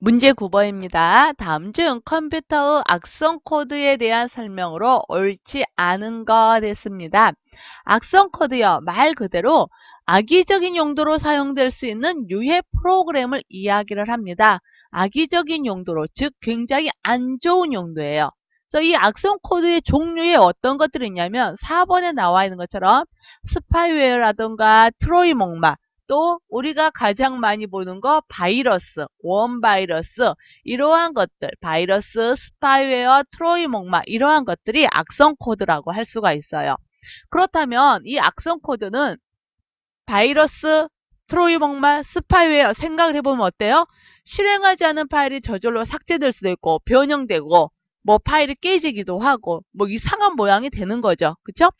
문제 9번입니다. 다음 중 컴퓨터의 악성 코드에 대한 설명으로 옳지 않은 것 됐습니다. 악성 코드요. 말 그대로 악의적인 용도로 사용될 수 있는 유해 프로그램을 이야기를 합니다. 악의적인 용도로, 즉 굉장히 안 좋은 용도예요. 이 악성 코드의 종류에 어떤 것들이 있냐면 4번에 나와 있는 것처럼 스파이웨어라던가 트로이 목마, 또 우리가 가장 많이 보는 거 바이러스, 원 바이러스 이러한 것들, 바이러스, 스파이웨어, 트로이 목마 이러한 것들이 악성 코드라고 할 수가 있어요. 그렇다면 이 악성 코드는 바이러스, 트로이 목마, 스파이웨어 생각을 해보면 어때요? 실행하지 않은 파일이 저절로 삭제될 수도 있고 변형되고 뭐 파일이 깨지기도 하고 뭐 이상한 모양이 되는 거죠. 그쵸?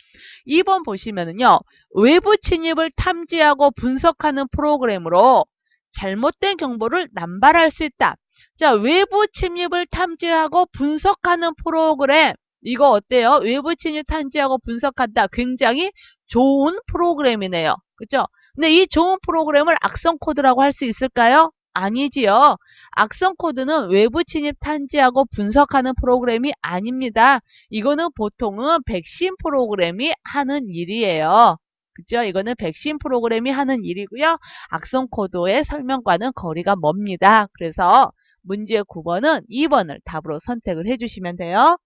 2번 보시면은요. 외부 침입을 탐지하고 분석하는 프로그램으로 잘못된 정보를 남발할 수 있다. 자, 외부 침입을 탐지하고 분석하는 프로그램 이거 어때요? 외부 침입 탐지하고 분석한다. 굉장히 좋은 프로그램이네요. 그죠? 근데 이 좋은 프로그램을 악성 코드라고 할 수 있을까요? 아니지요. 악성 코드는 외부 침입 탐지하고 분석하는 프로그램이 아닙니다. 이거는 보통은 백신 프로그램이 하는 일이에요. 그죠? 이거는 백신 프로그램이 하는 일이고요. 악성 코드의 설명과는 거리가 멉니다. 그래서 문제 9번은 2번을 답으로 선택을 해주시면 돼요.